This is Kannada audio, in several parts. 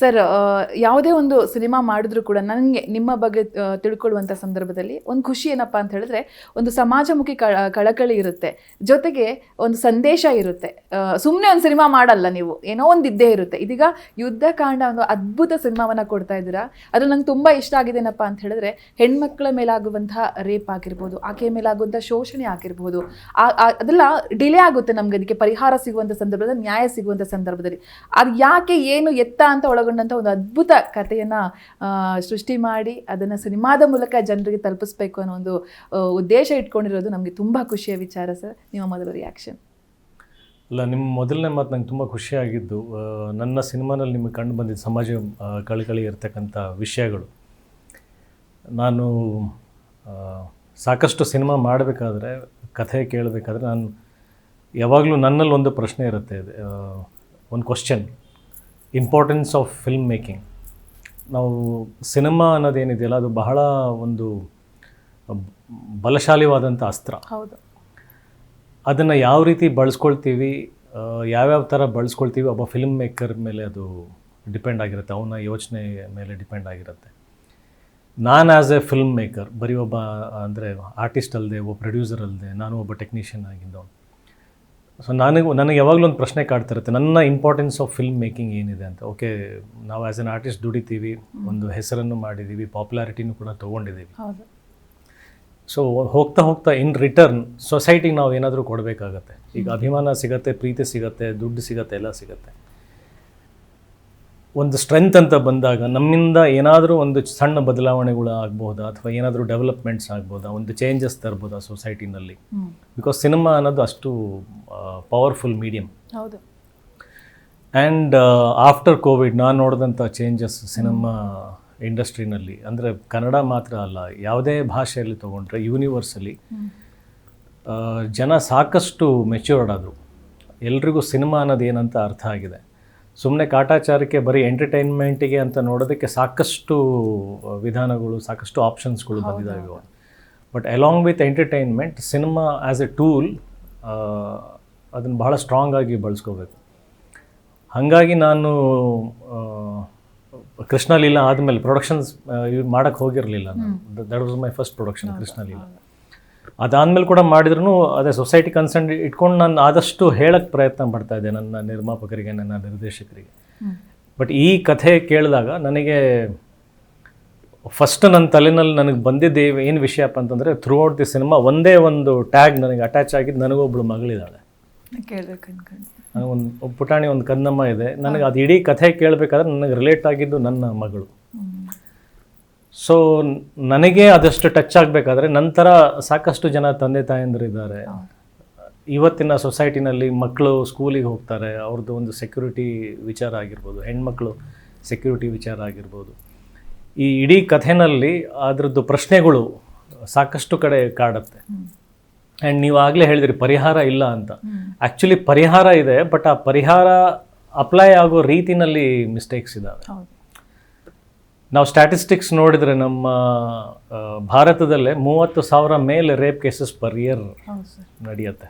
ಸರ್ ಯಾವುದೇ ಒಂದು ಸಿನಿಮಾ ಮಾಡಿದ್ರು ಕೂಡ ನನಗೆ ನಿಮ್ಮ ಬಗ್ಗೆ ತಿಳ್ಕೊಳ್ಳುವಂಥ ಸಂದರ್ಭದಲ್ಲಿ ಒಂದು ಖುಷಿ ಏನಪ್ಪ ಅಂತ ಹೇಳಿದ್ರೆ, ಒಂದು ಸಮಾಜಮುಖಿ ಕಳ ಕಳಕಳಿ ಇರುತ್ತೆ. ಜೊತೆಗೆ ಒಂದು ಸಂದೇಶ ಇರುತ್ತೆ. ಸುಮ್ಮನೆ ಒಂದು ಸಿನಿಮಾ ಮಾಡಲ್ಲ ನೀವು. ಏನೋ ಒಂದು ಇದ್ದೇ ಇರುತ್ತೆ. ಇದೀಗ ಯುದ್ಧಕಾಂಡ ಒಂದು ಅದ್ಭುತ ಸಿನಿಮಾವನ್ನು ಕೊಡ್ತಾ ಇದ್ದೀರಾ? ಅದು ನಂಗೆ ತುಂಬ ಇಷ್ಟ ಆಗಿದ್ದೇನಪ್ಪ ಅಂತ ಹೇಳಿದ್ರೆ, ಹೆಣ್ಮಕ್ಳ ಮೇಲಾಗುವಂತಹ ರೇಪ್ ಆಗಿರ್ಬೋದು, ಆಕೆಯ ಮೇಲಾಗುವಂಥ ಶೋಷಣೆ ಆಗಿರ್ಬೋದು ಅದೆಲ್ಲ ಡಿಲೇ ಆಗುತ್ತೆ ನಮ್ಗೆ. ಅದಕ್ಕೆ ಪರಿಹಾರ ಸಿಗುವಂಥ ಸಂದರ್ಭದಲ್ಲಿ, ನ್ಯಾಯ ಸಿಗುವಂಥ ಸಂದರ್ಭದಲ್ಲಿ. ಅದು ಯಾಕೆ, ಏನು ಎತ್ತ ಅಂತ ಒಳಗೊಂಡಂಥ ಒಂದು ಅದ್ಭುತ ಕಥೆಯನ್ನು ಸೃಷ್ಟಿ ಮಾಡಿ ಅದನ್ನು ಸಿನಿಮಾದ ಮೂಲಕ ಜನರಿಗೆ ತಲುಪಿಸ್ಬೇಕು ಅನ್ನೋ ಒಂದು ಉದ್ದೇಶ ಇಟ್ಕೊಂಡಿರೋದು ನಮಗೆ ತುಂಬ ಖುಷಿಯ ವಿಚಾರ ಸರ್. ನಿಮ್ಮ ಮೊದಲ ರಿಯಾಕ್ಷನ್ ಅಲ್ಲ, ನಿಮ್ಮ ಮೊದಲನೇ ಮಾತು ನಂಗೆ ತುಂಬ ಖುಷಿಯಾಗಿದ್ದು ನನ್ನ ಸಿನಿಮಾನಲ್ಲಿ ನಿಮಗೆ ಕಂಡು ಬಂದಿದ್ದ ಸಮಾಜ ಕಳಕಳಿ ಇರ್ತಕ್ಕಂಥ ವಿಷಯಗಳು. ನಾನು ಸಾಕಷ್ಟು ಸಿನಿಮಾ ಮಾಡಬೇಕಾದ್ರೆ, ಕಥೆ ಕೇಳಬೇಕಾದ್ರೆ ನಾನು ಯಾವಾಗಲೂ ನನ್ನಲ್ಲಿ ಒಂದು ಪ್ರಶ್ನೆ ಇರುತ್ತೆ ಒಂದು question importance of film making ನಾವು ಸಿನಿಮಾ ಅನ್ನೋದೇನಿದೆಯಲ್ಲ ಅದು ಬಹಳ ಒಂದು ಬಲಶಾಲಿವಾದಂಥ ಅಸ್ತ್ರ. ಹೌದು. ಅದನ್ನು ಯಾವ ರೀತಿ ಬಳಸ್ಕೊಳ್ತೀವಿ ಯಾವ್ಯಾವ ಥರ ಬಳಸ್ಕೊಳ್ತೀವಿ ಒಬ್ಬ ಫಿಲ್ಮ್ ಮೇಕರ್ ಮೇಲೆ ಅದು ಡಿಪೆಂಡ್ ಆಗಿರುತ್ತೆ ಅವನ ಯೋಚನೆ ಮೇಲೆ ಡಿಪೆಂಡ್ ಆಗಿರುತ್ತೆ. ನಾನು ಆ್ಯಸ್ ಎ ಫಿಲ್ಮ್ ಮೇಕರ್ ಬರೀ ಒಬ್ಬ ಅಂದರೆ ಆರ್ಟಿಸ್ಟ್ ಅಲ್ಲದೆ ಒಬ್ಬ ಪ್ರೊಡ್ಯೂಸರ್ ಅಲ್ಲದೆ ನಾನು ಒಬ್ಬ ಟೆಕ್ನಿಷಿಯನ್ ಆಗಿದ್ದವನು. ಸೊ ನನಗೂ ನನಗೆ ಯಾವಾಗಲೂ ಒಂದು ಪ್ರಶ್ನೆ ಕಾಡ್ತಿರುತ್ತೆ ನನ್ನ ಇಂಪಾರ್ಟೆನ್ಸ್ ಆಫ್ ಫಿಲ್ಮ್ ಮೇಕಿಂಗ್ ಏನಿದೆ ಅಂತ? ಓಕೆ ನಾವು ಆ್ಯಸ್ ಎನ್ ಆರ್ಟಿಸ್ಟ್ ದುಡಿತೀವಿ ಒಂದು ಹೆಸರನ್ನು ಮಾಡಿದ್ದೀವಿ ಪಾಪ್ಯುಲಾರಿಟಿನೂ ಕೂಡ ತೊಗೊಂಡಿದ್ದೀವಿ. ಸೊ ಹೋಗ್ತಾ ಹೋಗ್ತಾ ಇನ್ ರಿಟರ್ನ್ ಸೊಸೈಟಿಗೆ ನಾವು ಏನಾದರೂ ಕೊಡಬೇಕಾಗತ್ತೆ. ಈಗ ಅಭಿಮಾನ ಸಿಗತ್ತೆ ಪ್ರೀತಿ ಸಿಗತ್ತೆ ದುಡ್ಡು ಸಿಗತ್ತೆ ಎಲ್ಲ ಸಿಗತ್ತೆ. ಒಂದು ಸ್ಟ್ರೆಂತ್ ಅಂತ ಬಂದಾಗ ನಮ್ಮಿಂದ ಏನಾದರೂ ಒಂದು ಸಣ್ಣ ಬದಲಾವಣೆಗಳು ಆಗ್ಬೋದಾ? ಅಥವಾ ಏನಾದರೂ ಡೆವಲಪ್ಮೆಂಟ್ಸ್ ಆಗ್ಬೋದಾ? ಒಂದು ಚೇಂಜಸ್ ತರ್ಬೋದಾ ಸೊಸೈಟಿನಲ್ಲಿ ಬಿಕಾಸ್ ಸಿನಿಮಾ ಅನ್ನೋದು ಅಷ್ಟು ಪವರ್ಫುಲ್ ಮೀಡಿಯಮ್ ಹೌದು. ಆ್ಯಂಡ್ ಆಫ್ಟರ್ ಕೋವಿಡ್ ನಾನು ನೋಡಿದಂಥ ಚೇಂಜಸ್ ಸಿನಿಮಾ ಇಂಡಸ್ಟ್ರಿನಲ್ಲಿ ಅಂದರೆ ಕನ್ನಡ ಮಾತ್ರ ಅಲ್ಲ ಯಾವುದೇ ಭಾಷೆಯಲ್ಲಿ ತೊಗೊಂಡ್ರೆ ಯೂನಿವರ್ಸಲ್ಲಿ ಜನ ಸಾಕಷ್ಟು ಮೆಚ್ಯೂರ್ಡ್ ಆದರು. ಎಲ್ರಿಗೂ ಸಿನಿಮಾ ಅನ್ನೋದು ಏನಂತ ಅರ್ಥ ಆಗಿದೆ. ಸುಮ್ಮನೆ ಕಾಟಾಚಾರಕ್ಕೆ ಬರೀ ಎಂಟರ್ಟೈನ್ಮೆಂಟಿಗೆ ಅಂತ ನೋಡೋದಕ್ಕೆ ಸಾಕಷ್ಟು ವಿಧಾನಗಳು ಸಾಕಷ್ಟು ಆಪ್ಷನ್ಸ್ಗಳು ಬಂದಿದ್ದಾವೆ ಇವಾಗ. But along with entertainment cinema as a tool ಅದನ್ನು ಬಹಳ ಸ್ಟ್ರಾಂಗ್ ಆಗಿ ಬಳಸ್ಕೋಬೇಕು. ಹಾಗಾಗಿ ನಾನು ಕೃಷ್ಣ ಲೀಲಾ ಆದಮೇಲೆ ಪ್ರೊಡಕ್ಷನ್ಸ್ ಮಾಡೋಕ್ಕೆ ಹೋಗಿರಲಿಲ್ಲ ನಾನು. That was my first production Krishna Leela. ಅದಾದಮೇಲೆ ಕೂಡ ಮಾಡಿದ್ರು ಅದೇ ಸೊಸೈಟಿ ಕನ್ಸರ್ನ್ ಇಟ್ಕೊಂಡು ನಾನು ಆದಷ್ಟು ಹೇಳಕ್ಕೆ ಪ್ರಯತ್ನ ಮಾಡ್ತಾ ಇದ್ದೆ ನನ್ನ ನಿರ್ಮಾಪಕರಿಗೆ ನನ್ನ ನಿರ್ದೇಶಕರಿಗೆ. ಬಟ್ ಈ ಕಥೆ ಕೇಳಿದಾಗ ನನಗೆ ಫಸ್ಟ್ ನನ್ನ ತಲೆನಲ್ಲಿ ನನಗೆ ಬಂದಿದ್ದೆ ಏನು ವಿಷಯಪ್ಪ ಅಂತಂದರೆ ಥ್ರೂ ಔಟ್ ದಿ ಸಿನಿಮಾ ಒಂದೇ ಒಂದು ಟ್ಯಾಗ್ ನನಗೆ ಅಟ್ಯಾಚ್ ಆಗಿದ್ದು ನನಗೊಬ್ಬಳು ಮಗಳಿದ್ದಾಳೆ. ಕೇಳ್ಬೇಕು ಅನ್ಕೊಂಡು. ಒಂದು ಒಬ್ಬ ಪುಟಾಣಿ ಒಂದು ಕನ್ನಮ್ಮ ಇದೆ. ನನಗೆ ಅದು ಇಡೀ ಕಥೆ ಕೇಳಬೇಕಾದ್ರೆ ನನಗೆ ರಿಲೇಟ್ ಆಗಿದ್ದು ನನ್ನ ಮಗಳು. ಸೊ ನನಗೆ ಅದಷ್ಟು ಟಚ್ ಆಗಬೇಕಾದ್ರೆ ನಂತರ ಸಾಕಷ್ಟು ಜನ ತಂದೆ ತಾಯಂದಿರು ಇದ್ದಾರೆ. ಇವತ್ತಿನ ಸೊಸೈಟಿನಲ್ಲಿ ಮಕ್ಕಳು ಸ್ಕೂಲಿಗೆ ಹೋಗ್ತಾರೆ. ಅವ್ರದ್ದು ಒಂದು ಸೆಕ್ಯೂರಿಟಿ ವಿಚಾರ ಆಗಿರ್ಬೋದು ಹೆಣ್ಮಕ್ಳು ಸೆಕ್ಯೂರಿಟಿ ವಿಚಾರ ಆಗಿರ್ಬೋದು. ಈ ಇಡೀ ಕಥೆನಲ್ಲಿ ಅದರದ್ದು ಪ್ರಶ್ನೆಗಳು ಸಾಕಷ್ಟು ಕಡೆ ಕಾಡುತ್ತೆ. ಆ್ಯಂಡ್ ನೀವು ಆಗಲೇ ಹೇಳಿದ್ರಿ ಪರಿಹಾರ ಇಲ್ಲ ಅಂತ. ಆ್ಯಕ್ಚುಲಿ ಪರಿಹಾರ ಇದೆ ಬಟ್ ಆ ಪರಿಹಾರ ಅಪ್ಲೈ ಆಗೋ ರೀತಿನಲ್ಲಿ ಮಿಸ್ಟೇಕ್ಸ್ ಇದ್ದಾವೆ ನಾವು ಸ್ಟ್ಯಾಟಿಸ್ಟಿಕ್ಸ್ ನೋಡಿದರೆ ನಮ್ಮ ಭಾರತದಲ್ಲೇ ಮೂವತ್ತು ಸಾವಿರ ಮೇಲೆ ರೇಪ್ ಕೇಸಸ್ ಪರ್ ಇಯರ್ ನಡೆಯುತ್ತೆ.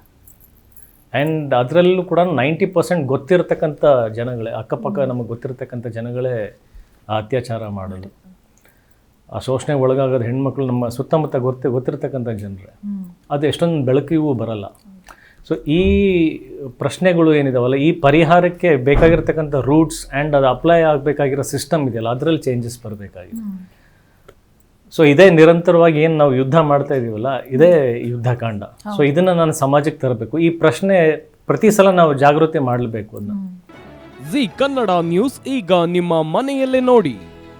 ಆ್ಯಂಡ್ ಅದರಲ್ಲೂ ಕೂಡ ನೈಂಟಿ ಪರ್ಸೆಂಟ್ ಗೊತ್ತಿರತಕ್ಕಂಥ ಜನಗಳೇ ಅಕ್ಕಪಕ್ಕ ನಮಗೆ ಗೊತ್ತಿರತಕ್ಕಂಥ ಜನಗಳೇ ಆ ಅತ್ಯಾಚಾರ ಮಾಡೋದು. ಆ ಶೋಷಣೆಗೆ ಒಳಗಾಗೋದು ಹೆಣ್ಮಕ್ಳು ನಮ್ಮ ಸುತ್ತಮುತ್ತ ಗೊತ್ತಿ ಗೊತ್ತಿರ್ತಕ್ಕಂಥ ಜನರೇ. ಅದು ಎಷ್ಟೊಂದು ಬೆಳಕಿಗೂ ಬರಲ್ಲ. ಸೊ ಈ ಪ್ರಶ್ನೆಗಳು ಏನಿದಾವಲ್ಲ ಈ ಪರಿಹಾರಕ್ಕೆ ಬೇಕಾಗಿರ್ತಕ್ಕಂಥ ರೂಟ್ಸ್ ಆ್ಯಂಡ್ ಅದು ಅಪ್ಲೈ ಆಗಬೇಕಾಗಿರೋ ಸಿಸ್ಟಮ್ ಇದೆಯಲ್ಲ ಅದರಲ್ಲಿ ಚೇಂಜಸ್ ಬರಬೇಕಾಗಿದೆ. ಸೊ ಇದೇ ನಿರಂತರವಾಗಿ ಏನು ನಾವು ಯುದ್ಧ ಮಾಡ್ತಾ ಇದೀವಲ್ಲ ಇದೇ ಯುದ್ಧಕಾಂಡ. ಸೊ ಇದನ್ನು ನಾನು ಸಮಾಜಕ್ಕೆ ತರಬೇಕು. ಈ ಪ್ರಶ್ನೆ ಪ್ರತಿ ಸಲ ನಾವು ಜಾಗೃತಿ ಮಾಡಲೇಬೇಕು ಅದನ್ನ. ಜಿ ಕನ್ನಡ ನ್ಯೂಸ್ ಈಗ ನಿಮ್ಮ ಮನೆಯಲ್ಲೇ ನೋಡಿ.